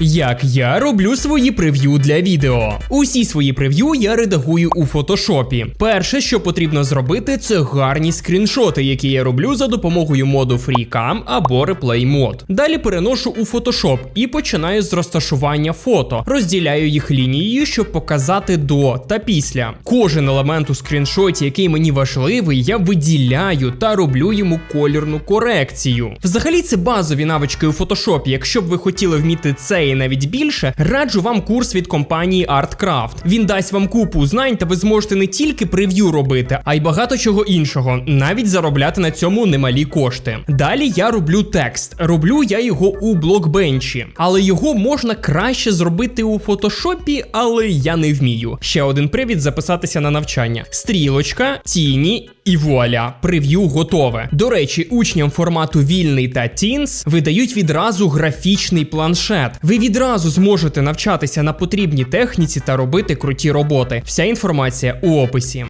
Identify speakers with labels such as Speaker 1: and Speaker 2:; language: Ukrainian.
Speaker 1: Як я роблю свої прев'ю для відео. Усі свої прев'ю я редагую у фотошопі. Перше, що потрібно зробити, це гарні скріншоти, які я роблю за допомогою моду FreeCam або Replay Mode. Далі переношу у Photoshop і починаю з розташування фото. Розділяю їх лінією, щоб показати до та після. Кожен елемент у скріншоті, який мені важливий, я виділяю та роблю йому колірну корекцію. Взагалі, це базові навички у фотошопі. Якщо б ви хотіли вміти це і навіть більше, раджу вам курс від компанії ArtCraft. Він дасть вам купу знань, та ви зможете не тільки прев'ю робити, а й багато чого іншого, навіть заробляти на цьому немалі кошти. Далі я роблю текст. Роблю я його у блокбенчі, але його можна краще зробити у фотошопі, але я не вмію. Ще один привід записатися на навчання: стрілочка, тіні. І вуаля, прев'ю готове. До речі, учням формату вільний та Teens видають відразу графічний планшет. Ви відразу зможете навчатися на потрібній техніці та робити круті роботи. Вся інформація у описі.